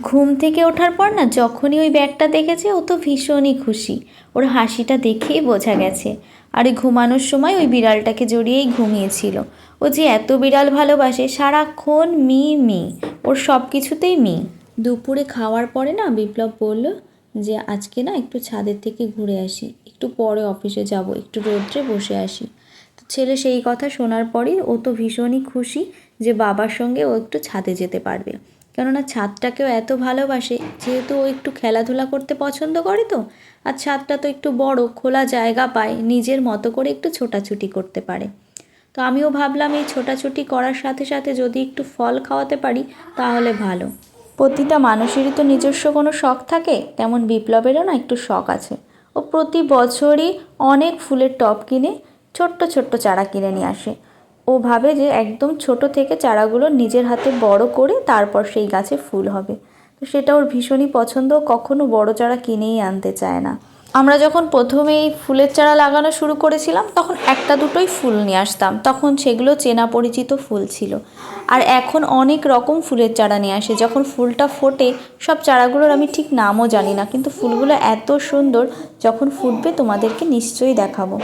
ঘুম থেকে ওঠার পর না যখনই ওই ব্যাগটা দেখেছে, ও তো ভীষণই খুশি। ওর হাসিটা দেখেই বোঝা গেছে। আর ঘুমানোর সময় ওই বিড়ালটাকে জড়িয়েই ঘুমিয়েছিল। ও যে এত বিড়াল ভালোবাসে, সারাক্ষণ মি মি। ওর সব কিছুতেই মি। দুপুরে খাওয়ার পরে না বিপ্লব বলল যে, আজকে না একটু ছাদের থেকে ঘুরে আসি। একটু পরে অফিসে যাব, একটু রোদ্রে বসে আসি। তো ছেলে সেই কথা শোনার পরেই ও তো ভীষণই খুশি যে বাবার সঙ্গে ও একটু ছাদে যেতে পারবে। কেননা ছাদটাকেও এত ভালোবাসে, যেহেতু ও একটু খেলাধুলা করতে পছন্দ করে তো, আর ছাদটা তো একটু বড়, খোলা জায়গা পায়, নিজের মতো করে একটু ছোটাছুটি করতে পারে। তো আমিও ভাবলাম এই ছোটাছুটি করার সাথে সাথে যদি একটু ফল খাওয়াতে পারি, তাহলে ভালো। প্রতিটা মানুষেরই তো নিজস্ব কোনো শখ থাকে, তেমন বিপ্লবেরও না একটু শখ আছে। ও প্রতি বছরই অনেক ফুলের টব কিনে, ছোট্ট ছোট্ট চারা কিনে নিয়ে আসে। ও ভাবে যে একদম ছোট থেকে চারাগুলো নিজের হাতে বড় করে তারপর সেই গাছে ফুল হবে। তো সেটা ওর ভীষণই পছন্দ। কখনো বড় চারা কিনেই আনতে চায় না। আমরা যখন প্রথমে এই ফুলের চারা লাগানো শুরু করেছিলাম, তখন একটা দুটোই ফুল নিয়ে আসতাম। তখন সেগুলো চেনা পরিচিত ফুল ছিল। আর এখন অনেক রকম ফুলের চারা নিয়ে আসে। যখন ফুলটা ফোটে, সব চারাগুলোর আমি ঠিক নামও জানি না। কিন্তু ফুলগুলো এত সুন্দর, যখন ফুটবে তোমাদেরকে নিশ্চয়ই দেখাবো।